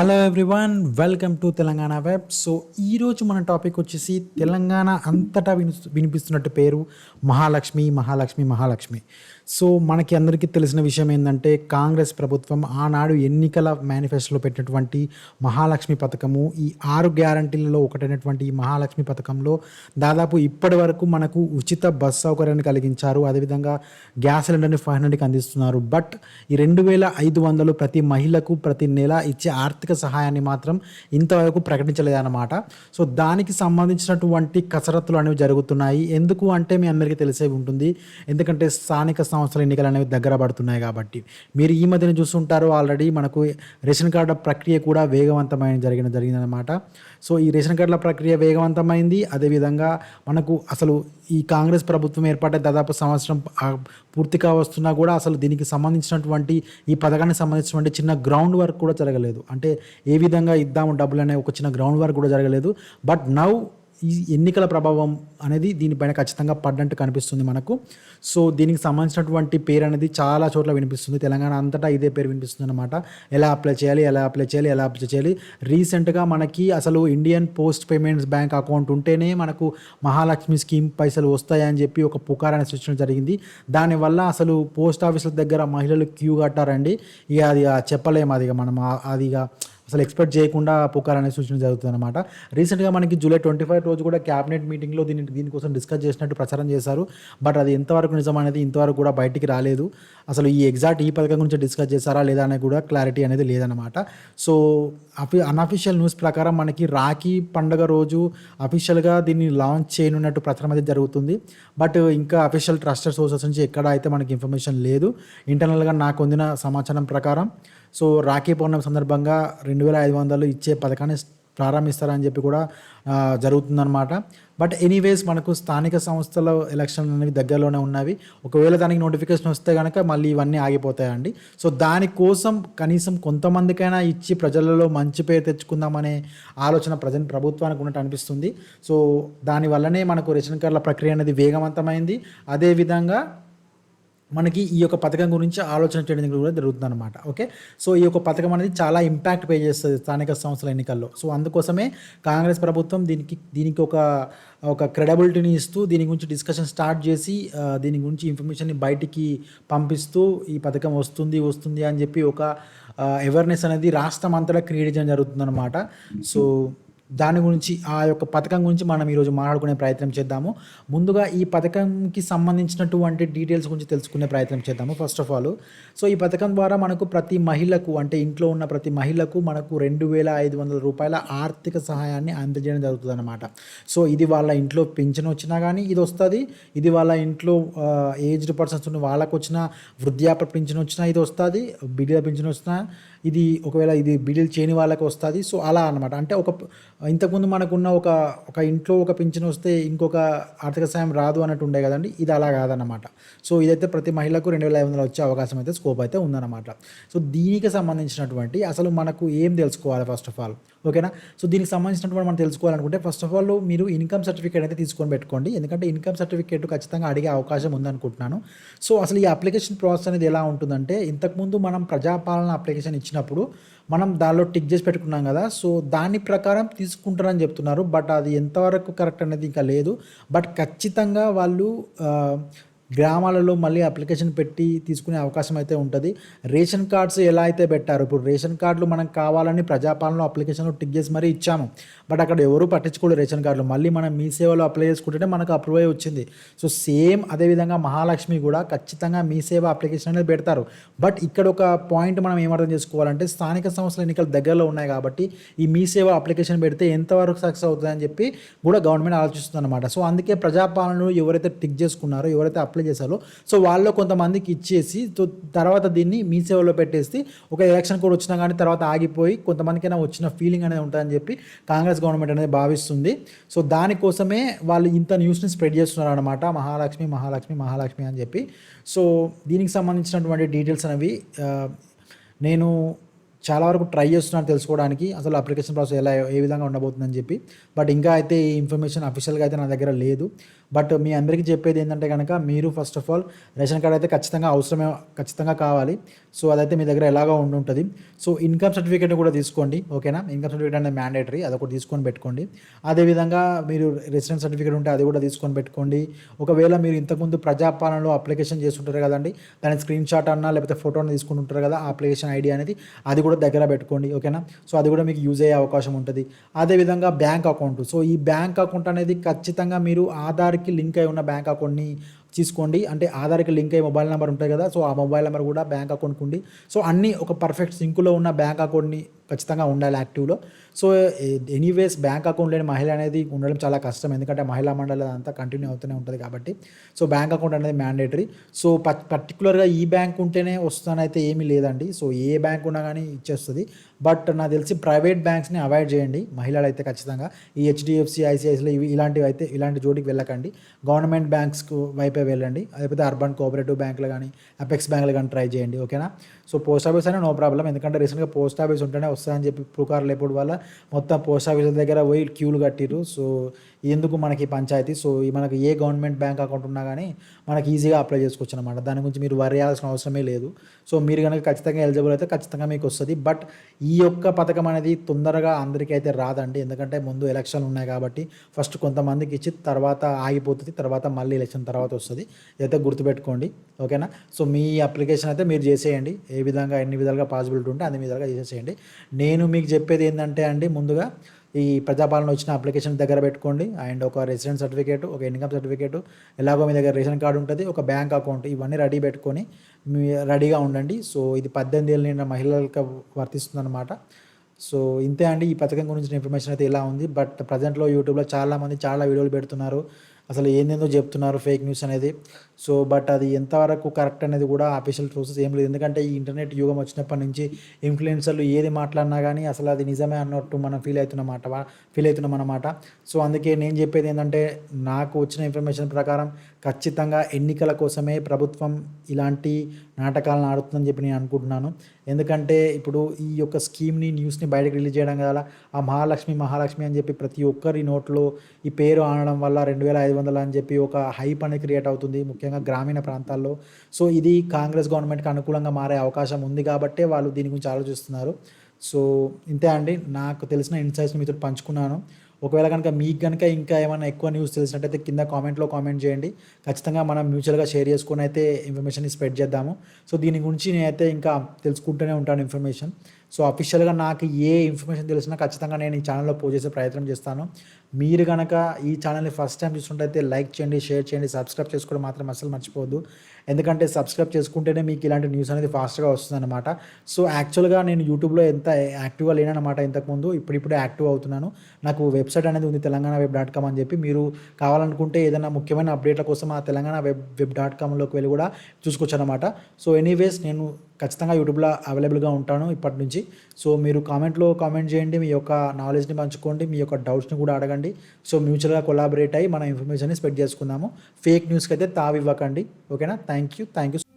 Hello everyone welcome to Telangana web so ఈరోజు మన topic వచ్చేసి తెలంగాణ అంతటా విని వినిపిస్తున్నట్టు పేరు మహాలక్ష్మి మహాలక్ష్మి మహాలక్ష్మి. సో మనకి అందరికీ తెలిసిన విషయం ఏంటంటే కాంగ్రెస్ ప్రభుత్వం ఆనాడు ఎన్నికల మేనిఫెస్టోలో పెట్టినటువంటి మహాలక్ష్మి పథకము ఈ ఆరు గ్యారంటీలలో ఒకటైనటువంటి ఈ మహాలక్ష్మి పథకంలో దాదాపు ఇప్పటి వరకు మనకు ఉచిత బస్ సౌకర్యాన్ని కలిగించారు. అదేవిధంగా గ్యాస్ సిలిండర్ని ఫైవ్ హండ్రెడ్కి అందిస్తున్నారు. బట్ ఈ రెండు వేల ఐదు వందలు ప్రతి మహిళకు ప్రతి నెల ఇచ్చే ఆర్థిక సహాయాన్ని మాత్రం ఇంతవరకు ప్రకటించలేదన్నమాట. సో దానికి సంబంధించినటువంటి కసరత్తులు అనేవి జరుగుతున్నాయి. ఎందుకు అంటే మీ అందరికీ తెలిసే ఉంటుంది. ఎందుకంటే స్థానిక సంస్థల ఎన్నికలు అనేవి దగ్గర పడుతున్నాయి కాబట్టి. మీరు ఈ మధ్యన చూస్తుంటారు ఆల్రెడీ మనకు రేషన్ కార్డుల ప్రక్రియ కూడా వేగవంతమైన జరిగిన జరిగిందనమాట సో ఈ రేషన్ కార్డుల ప్రక్రియ వేగవంతమైంది. అదేవిధంగా మనకు అసలు ఈ కాంగ్రెస్ ప్రభుత్వం ఏర్పడే దాదాపు సంవత్సరం పూర్తిగా వస్తున్నా కూడా అసలు దీనికి సంబంధించినటువంటి ఈ పథకానికి సంబంధించినటువంటి చిన్న గ్రౌండ్ వర్క్ కూడా జరగలేదు. అంటే ఏ విధంగా ఇద్దాము డబ్బులు అనే ఒక చిన్న గ్రౌండ్ వర్క్ కూడా జరగలేదు. బట్ నౌ ఈ ఎన్నికల ప్రభావం అనేది దీనిపైన ఖచ్చితంగా పడ్డట్టు కనిపిస్తుంది మనకు. సో దీనికి సంబంధించినటువంటి పేరు అనేది చాలా చోట్ల వినిపిస్తుంది. తెలంగాణ అంతటా ఇదే పేరు వినిపిస్తుంది అనమాట ఎలా అప్లై చేయాలి ఎలా అప్లై చేయాలి ఎలా అప్లై చేయాలి. రీసెంట్గా మనకి అసలు Indian Post Payments Bank account ఉంటేనే మనకు మహాలక్ష్మి స్కీమ్ పైసలు వస్తాయని చెప్పి ఒక పుకార్ అనే సృష్టించడం జరిగింది. దానివల్ల అసలు పోస్ట్ ఆఫీసుల దగ్గర మహిళలు క్యూ కట్టారండి. ఇక అది చెప్పలేము అది మనం. ఆ- అది అసలు ఎక్స్పెక్ట్ చేయకుండా పుకార్ అనే సూచన జరుగుతుంది అనమాట రీసెంట్గా మనకి జూలై ట్వంటీ ఫైవ్ రోజు కూడా క్యాబినెట్ మీటింగ్లో దీని దీనికోసం డిస్కస్ చేసినట్టు ప్రచారం చేశారు. బట్ అది ఎంతవరకు నిజం అనేది ఇంతవరకు కూడా బయటికి రాలేదు. అసలు ఈ ఎగ్జాక్ట్ ఈ పథకం గురించి డిస్కస్ చేశారా లేదా అనేది కూడా క్లారిటీ అనేది లేదనమాట సో అఫి అన్అఫిషియల్ న్యూస్ ప్రకారం మనకి రాఖీ పండుగ రోజు అఫీషియల్గా దీన్ని లాంచ్ చేయనున్నట్టు ప్రచారం అయితే జరుగుతుంది. బట్ ఇంకా అఫీషియల్ ట్రస్టెడ్ సోర్సెస్ నుంచి ఎక్కడ అయితే మనకి ఇన్ఫర్మేషన్ లేదు. ఇంటర్నల్గా నాకు అందిన సమాచారం ప్రకారం సో రాఖీ పౌర్ణమి సందర్భంగా రెండు వేల ఐదు వందలు ఇచ్చే పథకాన్ని ప్రారంభిస్తారని చెప్పి కూడా జరుగుతుందన్నమాట. బట్ ఎనీవేస్ మనకు స్థానిక సంస్థల ఎలక్షన్ అనేవి దగ్గరలోనే ఉన్నవి. ఒకవేళ దానికి నోటిఫికేషన్ వస్తే కనుక మళ్ళీ ఇవన్నీ ఆగిపోతాయండి. సో దానికోసం కనీసం కొంతమందికైనా ఇచ్చి ప్రజలలో మంచి పేరు తెచ్చుకుందామనే ఆలోచన ప్రజెంట్ ప్రభుత్వానికి ఉన్నట్టు అనిపిస్తుంది. సో దానివల్లనే మనకు రేషన్ కార్డుల ప్రక్రియ అనేది వేగవంతమైంది. అదేవిధంగా మనకి ఈ యొక్క పథకం గురించి ఆలోచన చేయడం కూడా జరుగుతుంది అనమాట ఓకే? సో ఈ యొక్క పథకం అనేది చాలా ఇంపాక్ట్ పే చేస్తుంది స్థానిక సంస్థల ఎన్నికల్లో. సో అందుకోసమే కాంగ్రెస్ ప్రభుత్వం దీనికి దీనికి ఒక ఒక క్రెడబిలిటీని ఇస్తూ దీని గురించి డిస్కషన్ స్టార్ట్ చేసి దీని గురించి ఇన్ఫర్మేషన్ని బయటికి పంపిస్తూ ఈ పథకం వస్తుంది వస్తుంది అని చెప్పి ఒక అవేర్నెస్ అనేది రాష్ట్రం అంతటా క్రియేట్ చేయడం జరుగుతుందన్నమాట. సో దాని గురించి ఆ యొక్క పథకం గురించి మనం ఈరోజు మాట్లాడుకునే ప్రయత్నం చేద్దాము. ముందుగా ఈ పథకంకి సంబంధించినటువంటి డీటెయిల్స్ గురించి తెలుసుకునే ప్రయత్నం చేద్దాము ఫస్ట్ ఆఫ్ ఆల్ సో ఈ పథకం ద్వారా మనకు ప్రతి మహిళకు అంటే ఇంట్లో ఉన్న ప్రతి మహిళకు మనకు రెండు వేల ఐదు వందల రూపాయల ఆర్థిక సహాయాన్ని అందజేయడం జరుగుతుంది అనమాట సో ఇది వాళ్ళ ఇంట్లో పింఛన్ వచ్చినా కానీ ఇది వస్తుంది. ఇది వాళ్ళ ఇంట్లో ఏజ్డ్ పర్సన్స్ ఉన్న వాళ్ళకు వచ్చిన వృద్ధాప్య పింఛన్ వచ్చినా ఇది వస్తుంది. బిడ్డల పింఛన్ వచ్చినా ఇది ఒకవేళ ఇది బిడిల్ చేయని వాళ్ళకి వస్తుంది. సో అలా అనమాట అంటే ఒక ఇంతకుముందు మనకున్న ఒక ఒక ఇంట్లో ఒక పింఛన్ వస్తే ఇంకొక ఆర్థిక సాయం రాదు అన్నట్టు ఉండే కదండి. ఇది అలా కాదన్నమాట. సో ఇదైతే ప్రతి మహిళకు రెండు వేల ఐదు వందలు వచ్చే అవకాశం అయితే స్కోప్ అయితే ఉందన్నమాట. సో దీనికి సంబంధించినటువంటి అసలు మనకు ఏం తెలుసుకోవాలి ఫస్ట్ ఆఫ్ ఆల్ ఓకేనా సో దీనికి సంబంధించినటువంటి మనం తెలుసుకోవాలనుకుంటే ఫస్ట్ ఆఫ్ ఆల్ మీరు ఇన్కమ్ సర్టిఫికేట్ అయితే తీసుకొని పెట్టుకోండి. ఎందుకంటే ఇన్కమ్ సర్టిఫికేట్ ఖచ్చితంగా అడిగే అవకాశం ఉందనుకుంటున్నాను. సో అసలు ఈ అప్లికేషన్ ప్రాసెస్ అనేది ఎలా ఉంటుందంటే ఇంతకుముందు మనం ప్రజాపాలన అప్లికేషన్ ఇచ్చినప్పుడు మనం దానిలో టిక్ చేసి పెట్టుకున్నాం కదా. సో దాని ప్రకారం తీసు తీసుకుంటారని చెప్తున్నారు. బట్ అది ఎంతవరకు కరెక్ట్ అనేది ఇంకా లేదు. బట్ ఖచ్చితంగా వాళ్ళు గ్రామాలలో మళ్ళీ అప్లికేషన్ పెట్టి తీసుకునే అవకాశం అయితే ఉంటుంది. రేషన్ కార్డ్స్ ఎలా అయితే పెట్టారు ఇప్పుడు రేషన్ కార్డులు మనం కావాలని ప్రజాపాలనలో అప్లికేషన్లో టిక్ చేసి మరీ ఇచ్చాము. బట్ అక్కడ ఎవరు పట్టించుకోలేదు రేషన్ కార్డులు. మళ్ళీ మనం మీ సేవలో అప్లై చేసుకుంటేనే మనకు అప్రూవ్ అయ్యి వచ్చింది. సో సేమ్ అదేవిధంగా మహాలక్ష్మి కూడా ఖచ్చితంగా మీ సేవ అప్లికేషన్ అనేది పెడతారు. బట్ ఇక్కడ ఒక పాయింట్ మనం ఏమర్థం చేసుకోవాలంటే స్థానిక సంస్థల ఎన్నికలు దగ్గరలో ఉన్నాయి కాబట్టి ఈ మీ సేవ అప్లికేషన్ పెడితే ఎంతవరకు సక్సెస్ అవుతుందని చెప్పి కూడా గవర్నమెంట్ ఆలోచిస్తుంది అనమాట సో అందుకే ప్రజాపాలనలు ఎవరైతే టిక్ చేసుకున్నారో ఎవరైతే అప్లై చేశారో. సో వాళ్ళు కొంతమందికి ఇచ్చేసి సో తర్వాత దీన్ని మీ సేవలో పెట్టేసి ఒక ఎలక్షన్ కూడా వచ్చినా కానీ తర్వాత ఆగిపోయి కొంతమందికైనా వచ్చిన ఫీలింగ్ అనేది ఉంటుందని చెప్పి కాంగ్రెస్ గవర్నమెంట్ అనేది భావిస్తుంది. సో దానికోసమే వాళ్ళు ఇంత న్యూస్ని స్ప్రెడ్ చేస్తున్నారు అనమాట మహాలక్ష్మి మహాలక్ష్మి మహాలక్ష్మి అని చెప్పి. సో దీనికి సంబంధించినటువంటి డీటెయిల్స్ అనేవి నేను చాలా వరకు ట్రై చేస్తున్నాను తెలుసుకోవడానికి. అసలు అప్లికేషన్ ప్రాసెస్ ఎలా ఏ విధంగా ఉండబోతుందని చెప్పి. బట్ ఇంకా అయితే ఈ ఇన్ఫర్మేషన్ అఫీషియల్గా అయితే నా దగ్గర లేదు. బట్ మీ అందరికీ చెప్పేది ఏంటంటే కనుక మీరు first of all ration card అయితే ఖచ్చితంగా అవసరమే ఖచ్చితంగా కావాలి. సో అదైతే మీ దగ్గర ఎలాగో ఉండి ఉంటుంది సో ఇన్కమ్ సర్టిఫికేట్ కూడా తీసుకోండి ఓకేనా ఇన్కమ్ సర్టిఫికేట్ అనేది మ్యాండేటరీ అది ఒకటి తీసుకొని పెట్టుకోండి. అదేవిధంగా మీరు రెసిడెన్స్ సర్టిఫికేట్ ఉంటే అది కూడా తీసుకొని పెట్టుకోండి. ఒకవేళ మీరు ఇంతకుముందు ప్రజాపాలనలో అప్లికేషన్ చేస్తుంటారు కదండి దాని స్క్రీన్ షాట్ అన్నా లేకపోతే ఫోటో అన్న తీసుకుంటుంటారు కదా అప్లికేషన్ ఐడి అనేది అది కూడా దగ్గర పెట్టుకోండి ఓకేనా? సో అది కూడా మీకు యూజ్ అయ్యే అవకాశం ఉంటుంది. అదేవిధంగా బ్యాంక్ అకౌంట్. సో ఈ బ్యాంక్ అకౌంట్ అనేది ఖచ్చితంగా మీరు ఆధార్కి లింక్ అయి ఉన్న బ్యాంక్ అకౌంట్ని తీసుకోండి. అంటే ఆధార్కి లింక్ అయ్యి మొబైల్ నెంబర్ ఉంటుంది కదా సో ఆ మొబైల్ నెంబర్ కూడా బ్యాంక్ అకౌంట్కి ఉండి సో అన్నీ ఒక పర్ఫెక్ట్ సింకులో ఉన్న బ్యాంక్ అకౌంట్ని ఖచ్చితంగా ఉండాలి యాక్టివ్లో. సో ఎనీవేస్ బ్యాంక్ అకౌంట్ లేని మహిళ అనేది ఉండడం చాలా కష్టం. ఎందుకంటే మహిళా మండలి అంతా కంటిన్యూ అవుతూనే ఉంటుంది కాబట్టి. సో బ్యాంక్ అకౌంట్ అనేది మ్యాండేటరీ సో పర్టికులర్గా ఈ బ్యాంక్ ఉంటేనే వస్తానైతే ఏమీ లేదండి. సో ఏ బ్యాంక్ ఉన్నా కానీ ఇచ్చేస్తుంది. బట్ నాకు తెలిసి ప్రైవేట్ బ్యాంక్స్ని అవాయిడ్ చేయండి మహిళలు అయితే ఖచ్చితంగా. ఈ హెచ్డిఎఫ్సి ఐసిఐసిలో ఇవి ఇలాంటివి అయితే ఇలాంటి జోడికి వెళ్ళకండి. గవర్నమెంట్ బ్యాంక్స్కు వైపే వెళ్ళండి. లేకపోతే అర్బన్ కోఆపరేటివ్ బ్యాంకులు కానీ అపెక్స్ బ్యాంకులు కానీ ట్రై చేయండి. ఓకేనా సో పోస్ట్ ఆఫీస్ అయినా నో ప్రాబ్లం ఎందుకంటే రీసెంట్గా పోస్ట్ ఆఫీస్ ఉంటేనే వస్తుందని చెప్పి పుకారు లేపడం వల్ల మొత్తం పోస్ట్ ఆఫీసుల దగ్గర పోయి క్యూలు కట్టిరు సో ఎందుకు మనకి పంచాయతీ? సో మనకి ఏ గవర్నమెంట్ బ్యాంక్ అకౌంట్ ఉన్నా కానీ మనకి ఈజీగా అప్లై చేసుకోవచ్చు అనమాట దాని గురించి మీరు వరి చేయాల్సిన అవసరమే లేదు. సో మీరు కనుక ఖచ్చితంగా ఎలిజిబుల్ అయితే ఖచ్చితంగా మీకు వస్తుంది. బట్ ఈ యొక్క పథకం అనేది తొందరగా అందరికీ అయితే రాదండి. ఎందుకంటే ముందు ఎలక్షన్లు ఉన్నాయి కాబట్టి ఫస్ట్ కొంతమందికి ఇచ్చి తర్వాత ఆగిపోతుంది తర్వాత మళ్ళీ ఎలక్షన్ తర్వాత వస్తుంది. అయితే గుర్తుపెట్టుకోండి. ఓకేనా? సో మీ అప్లికేషన్ అయితే మీరు చేసేయండి. ఏ విధంగా ఎన్ని విధాలుగా పాసిబిలిటీ ఉంటే అన్ని విధాలుగా చేసేసేయండి నేను మీకు చెప్పేది ఏంటంటే అండి ముందుగా ఈ ప్రజాపాలన వచ్చిన అప్లికేషన్ దగ్గర పెట్టుకోండి. అండ్ ఒక రెసిడెంట్ సర్టిఫికేట్ ఒక ఇన్కమ్ సర్టిఫికేట్ ఎలాగో మీ దగ్గర రేషన్ కార్డు ఉంటుంది ఒక బ్యాంక్ అకౌంట్ ఇవన్నీ రెడీ పెట్టుకొని మీ రెడీగా ఉండండి. సో ఇది పద్దెనిమిది ఏళ్ళ నిండిన మహిళలకు వర్తిస్తుంది సో ఇంతే అండి ఈ పథకం గురించి ఇన్ఫర్మేషన్ అయితే ఇలా ఉంది. బట్ ప్రజెంట్లో యూట్యూబ్లో చాలామంది చాలా వీడియోలు పెడుతున్నారు. అసలు ఏందేందో చెప్తున్నారు ఫేక్ న్యూస్ అనేది. సో బట్ అది ఎంతవరకు కరెక్ట్ అనేది కూడా అఫీషియల్ ప్రోసెస్ ఏం లేదు. ఎందుకంటే ఈ ఇంటర్నెట్ యుగం వచ్చినప్పటి నుంచి ఇన్ఫ్లుయెన్సర్లు ఏది మాట్లాడినా కానీ అసలు అది నిజమే అన్నట్టు మనం ఫీల్ అవుతున్నమాట ఫీల్ అవుతున్నాం అన్నమాట సో అందుకే నేను చెప్పేది ఏంటంటే నాకు వచ్చిన ఇన్ఫర్మేషన్ ప్రకారం ఖచ్చితంగా ఎన్నికల కోసమే ప్రభుత్వం ఇలాంటి నాటకాలను ఆడుతుందని చెప్పి నేను అనుకుంటున్నాను. ఎందుకంటే ఇప్పుడు ఈ యొక్క స్కీమ్ని న్యూస్ని బయటకు రిలీజ్ చేయడం వల్ల ఆ మహాలక్ష్మి మహాలక్ష్మి అని చెప్పి ప్రతి ఒక్కరి నోట్లో ఈ పేరు ఆనడం వల్ల రెండు వేల ఐదు వందలు అని చెప్పి ఒక హైప్ అనేది క్రియేట్ అవుతుంది ముఖ్యంగా గ్రామీణ ప్రాంతాల్లో. సో ఇది కాంగ్రెస్ గవర్నమెంట్కి అనుకూలంగా మారే అవకాశం ఉంది కాబట్టే వాళ్ళు దీని గురించి ఆలోచిస్తున్నారు. సో ఇంతే అండి. నాకు తెలిసిన ఇన్సైట్స్ మీతో పంచుకున్నాను. ఒకవేళ కనుక మీకు కనుక ఇంకా ఏమైనా ఎక్కువ న్యూస్ తెలిసినట్టయితే కింద కామెంట్లో కామెంట్ చేయండి. ఖచ్చితంగా మనం మ్యూచువల్గా షేర్ చేసుకొని అయితే ఇన్ఫర్మేషన్ని స్ప్రెడ్ చేద్దాము. సో దీని గురించి నేనైతే ఇంకా తెలుసుకుంటూనే ఉంటాను ఇన్ఫర్మేషన్ సో అఫీషియల్గా నాకు ఏ ఇన్ఫర్మేషన్ తెలిసినా ఖచ్చితంగా నేను ఈ ఛానల్లో పోస్ట్ చేసే ప్రయత్నం చేస్తాను. మీరు కనుక ఈ ఛానల్ని ఫస్ట్ టైం చూస్తుంటే లైక్ చేయండి షేర్ చేయండి సబ్స్క్రైబ్ చేసుకోవడం మాత్రం అసలు మర్చిపోవద్దు. ఎందుకంటే సబ్స్క్రైబ్ చేసుకుంటేనే మీకు ఇలాంటి న్యూస్ అనేది ఫాస్ట్గా వస్తుందన్నమాట. సో యాక్చువల్గా నేను యూట్యూబ్లో ఎంత యాక్టివ్గా లేనమాట ఇంతకుముందు ఇప్పుడిప్పుడే యాక్టివ్ అవుతున్నాను. నాకు వెబ్సైట్ అనేది ఉంది తెలంగాణ వెబ్ డాట్ కామ్ అని చెప్పి. మీరు కావాలనుకుంటే ఏదైనా ముఖ్యమైన అప్డేట్ల కోసం ఆ తెలంగాణ వెబ్ వెబ్ డాట్ కామ్లోకి వెళ్ళి కూడా చూసుకోవచ్చు అనమాట సో ఎనీవేస్ నేను ఖచ్చితంగా యూట్యూబ్లో అవైలబుల్గా ఉంటాను ఇప్పటి నుంచి. సో మీరు కామెంట్లో కామెంట్ చేయండి మీ యొక్క నాలెడ్జ్ని పంచుకోండి మీ యొక్క డౌట్స్ని కూడా అడగండి. సో మ్యూచువల్గా కొలాబరేట్ అయ్యి మన ఇన్ఫర్మేషన్ని స్ప్రెడ్ చేసుకుందాము. ఫేక్ న్యూస్కి అయితే తావివ్వకండి. ఓకేనా? Thank you thank you